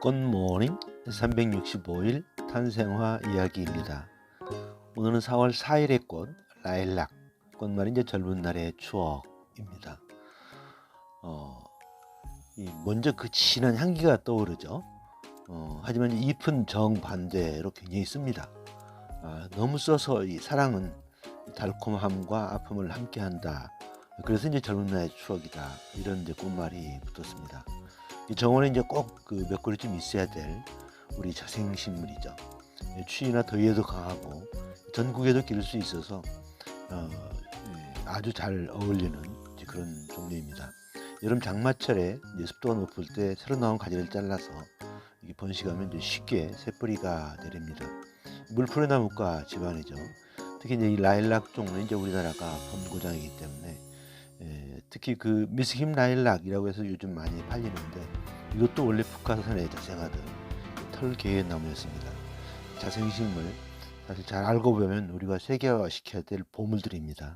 굿모닝 365일 탄생화 이야기입니다. 오늘은 4월 4일의 꽃 라일락 꽃말이 이제 젊은 날의 추억입니다. 어, 이 먼저 그 진한 향기가 떠오르죠. 어, 하지만 이 잎은 정반대로 굉장히 씁니다. 아, 너무 써서 이 사랑은 달콤함과 아픔을 함께한다. 그래서 이제 젊은 날의 추억이다. 이런 이제 꽃말이 붙었습니다. 이 정원에 이제 꼭 그 몇 그루쯤 있어야 될 우리 자생식물이죠. 예, 추위나 더위에도 강하고 전국에도 기를 수 있어서 어, 예, 아주 잘 어울리는 그런 종류입니다. 여름 장마철에 습도가 높을 때 새로 나온 가지를 잘라서 번식하면 이제 쉽게 새뿌리가 내립니다. 물풀의 나무과 집안이죠. 특히 이제 이 라일락 종은 이제 우리나라가 본고장이기 때문에 예, 특히 그 미스김 라일락이라고 해서 요즘 많이 팔리는데 이것도 원래 북한산에 자생하던 털개의 나무였습니다. 자생식물 사실 잘 알고 보면 우리가 세계화시켜야 될 보물들입니다.